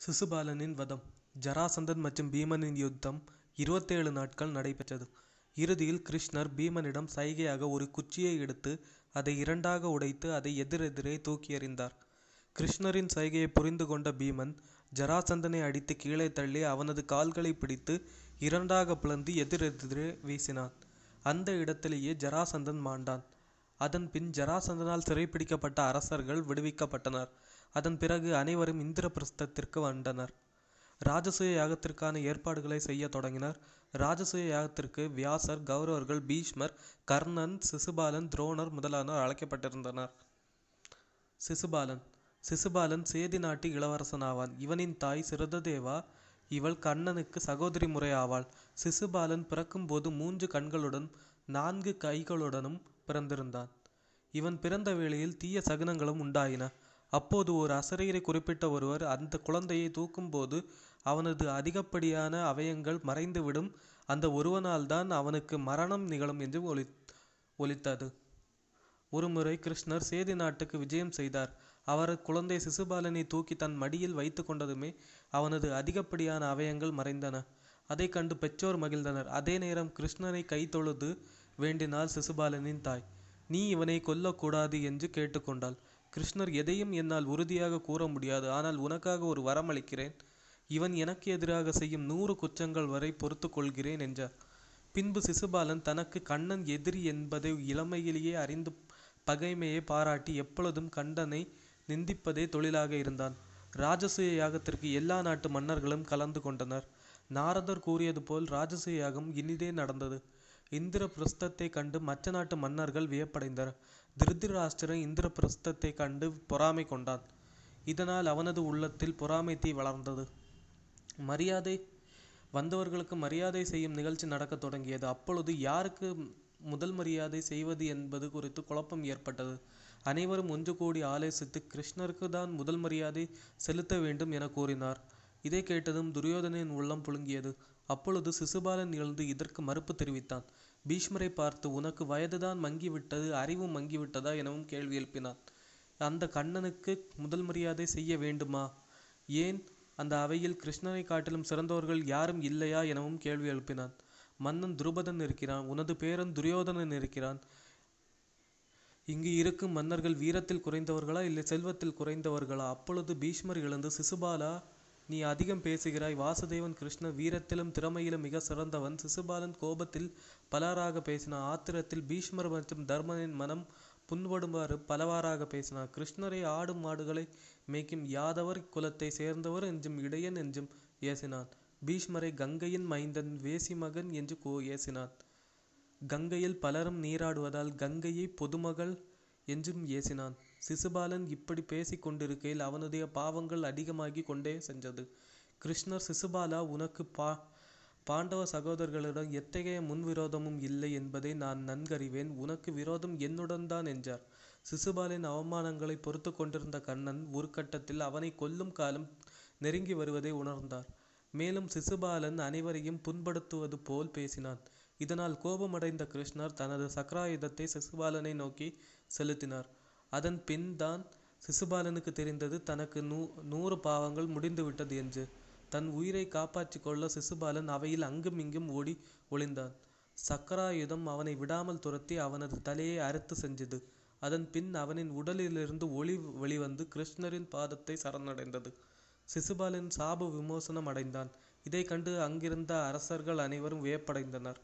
சிசுபாலனின் வதம் ஜராசந்தன் மற்றும் பீமனின் யுத்தம் இருபத்தேழு நாட்கள் நடைபெற்றது. இறுதியில் கிருஷ்ணர் பீமனிடம் சைகையாக ஒரு குச்சியை எடுத்து அதை இரண்டாக உடைத்து அதை எதிரெதிரே தூக்கி எறிந்தார் கிருஷ்ணரின் சைகையை புரிந்து கொண்ட பீமன் ஜராசந்தனை அடித்து கீழே தள்ளி அவனது கால்களை பிடித்து இரண்டாக பிளந்து எதிரெதிரே வீசினான். அந்த இடத்திலேயே ஜராசந்தன் மாண்டான். அதன்பின் ஜராசந்தனால் சிறைப்பிடிக்கப்பட்ட அரசர்கள் விடுவிக்கப்பட்டனர். அதன் பிறகு அனைவரும் இந்திரபிரஸ்தத்திற்கு வந்தனர். ராஜசூய யாகத்திற்கான ஏற்பாடுகளை செய்ய தொடங்கினர். ராஜசூய யாகத்திற்கு வியாசர் கௌரவர்கள் பீஷ்மர் கர்ணன் சிசுபாலன் துரோணர் முதலானோர் அழைக்கப்பட்டிருந்தனர். சிசுபாலன். சிசுபாலன் சேதி நாட்டு இளவரசன் ஆவான் இவனின் தாய் சிரததேவா. இவள் கண்ணனுக்கு சகோதரி முறை ஆவாள் சிசுபாலன் பிறக்கும்போது மூன்று கண்களுடன் நான்கு கைகளுடனும் பிறந்திருந்தான். இவன் பிறந்த வேளையில் தீய சகுனங்களும் உண்டாயின. அப்போது ஒரு அசரீரை குறிப்பிட்ட ஒருவர் அந்த குழந்தையை தூக்கும்போது அவனது அதிகப்படியான அவயங்கள் மறைந்துவிடும். அந்த ஒருவனால்தான் அவனுக்கு மரணம் நிகழும் என்று ஒலி ஒலித்தது. ஒருமுறை கிருஷ்ணர் சேதி நாட்டுக்கு விஜயம் செய்தார். அவர் குழந்தை சிசுபாலனை தூக்கி தன் மடியில் வைத்து கொண்டதுமே அவனது அதிகப்படியான அவயங்கள் மறைந்தன. அதை கண்டு பெற்றோர் மகிழ்ந்தனர். அதே நேரம் கிருஷ்ணனை கை தொழுது வேண்டினாள் சிசுபாலனின் தாய். நீ இவனை கொல்லக்கூடாது என்று கேட்டுக்கொண்டாள் கிருஷ்ணர் எதையும் என்னால் உறுதியாக கூற முடியாது. ஆனால் உனக்காக ஒரு வரம் அளிக்கிறேன் இவன் எனக்கு எதிராக செய்யும் நூறு குற்றங்கள் வரை பொறுத்து கொள்கிறேன் என்றார். பின்பு சிசுபாலன் தனக்கு கண்ணன் எதிரி என்பதை இளமையிலேயே அறிந்து பகைமையை பாராட்டி எப்பொழுதும் கண்டனை நிந்திப்பதே தொழிலாக இருந்தான். ராஜசூய யாகத்திற்கு எல்லா நாட்டு மன்னர்களும் கலந்து கொண்டனர். நாரதர் கூறியது போல் ராஜசூய யாகம் இனிதே நடந்தது. இந்திர பிரஸ்தத்தை கண்டு மற்ற நாட்டு மன்னர்கள் வியப்படைந்தனர். திருதராஷ்டிரன் இந்திரபிரஸ்தத்தை கண்டு பொறாமை கொண்டான். இதனால் அவனது உள்ளத்தில் பொறாமை தீ வளர்ந்தது. மரியாதை வந்தவர்களுக்கு மரியாதை செய்யும் நிகழ்ச்சி நடக்கத் தொடங்கியது. அப்பொழுது யாருக்கு முதல் மரியாதை செய்வது என்பது குறித்து குழப்பம் ஏற்பட்டது. அனைவரும் ஒன்று கூடி ஆலோசித்து கிருஷ்ணருக்கு தான் முதல் மரியாதை செலுத்த வேண்டும் என கூறினார். இதை கேட்டதும் துரியோதனின் உள்ளம் புழுங்கியது. அப்பொழுது சிசுபாலன் எழுந்து இதற்கு மறுப்பு தெரிவித்தான். பீஷ்மரை பார்த்து உனக்கு வயதுதான் மங்கிவிட்டது அறிவும் மங்கிவிட்டதா எனவும் கேள்வி எழுப்பினான். அந்த கண்ணனுக்கு முதல் மரியாதை செய்ய வேண்டுமா? ஏன்? அந்த அவையில் கிருஷ்ணனை காட்டிலும் சிறந்தவர்கள் யாரும் இல்லையா எனவும் கேள்வி எழுப்பினான். மன்னன் துருபதன் இருக்கிறான் உனது பேரன் துரியோதனன் இருக்கிறான். இங்கு இருக்கும் மன்னர்கள் வீரத்தில் குறைந்தவர்களா இல்லை செல்வத்தில் குறைந்தவர்களா? அப்பொழுது பீஷ்மர் எழுந்து சிசுபாலா நீ அதிகம் பேசுகிறாய். வாசுதேவன் கிருஷ்ண வீரத்திலும் திறமையிலும் மிக சிறந்தவன். சிசுபாலன் கோபத்தில் பலராக பேசினான். ஆத்திரத்தில் பீஷ்மர் மற்றும் தர்மனின் மனம் புண்படுமாறு பலவாறாக பேசினார் கிருஷ்ணரை ஆடும் மாடுகளை மேய்க்கும் யாதவர் குலத்தை சேர்ந்தவர் என்றும் இடையன் என்றும் ஏசினான். பீஷ்மரை கங்கையின் மைந்தன் வேசி மகன் என்று கோ ஏசினான். கங்கையில் பலரும் நீராடுவதால் கங்கையை பொதுமகள் என்றும் ஏசினான். சிசுபாலன் இப்படி பேசிக் கொண்டிருக்கையில் அவனுடைய பாவங்கள் அதிகமாகி கொண்டே சென்றது. கிருஷ்ணர் சிசுபாலா உனக்கு பா பாண்டவ சகோதரர்களிடம் எத்தகைய முன்விரோதமும் இல்லை என்பதை நான் நன்கறிவேன். உனக்கு விரோதம் என்னுடன் தான் என்றார். சிசுபாலின் அவமானங்களை பொறுத்து கொண்டிருந்த கண்ணன் ஒரு கட்டத்தில் அவனை கொல்லும் காலம் நெருங்கி வருவதை உணர்ந்தார். மேலும் சிசுபாலன் அனைவரையும் புண்படுத்துவது போல் பேசினான். இதனால் கோபமடைந்த கிருஷ்ணர் தனது சக்கராயுதத்தை சிசுபாலனை நோக்கி செலுத்தினார். அதன் பின் தான் சிசுபாலனுக்கு தெரிந்தது தனக்கு நூ நூறு பாவங்கள் முடிந்துவிட்டது என்று. தன் உயிரை காப்பாற்றிக் கொள்ள சிசுபாலன் அவையில் அங்கும் இங்கும் ஓடி ஒளிந்தான். சக்கராயுதம் அவனை விடாமல் துரத்தி அவனது தலையை அறுத்து செஞ்சது. அதன் பின் அவனின் உடலிலிருந்து ஒளி வெளிவந்து கிருஷ்ணரின் பாதத்தை சரணடைந்தது. சிசுபாலன் சாப விமோசனம் அடைந்தான். இதை கண்டு அங்கிருந்த அரசர்கள் அனைவரும் வியப்படைந்தனர்.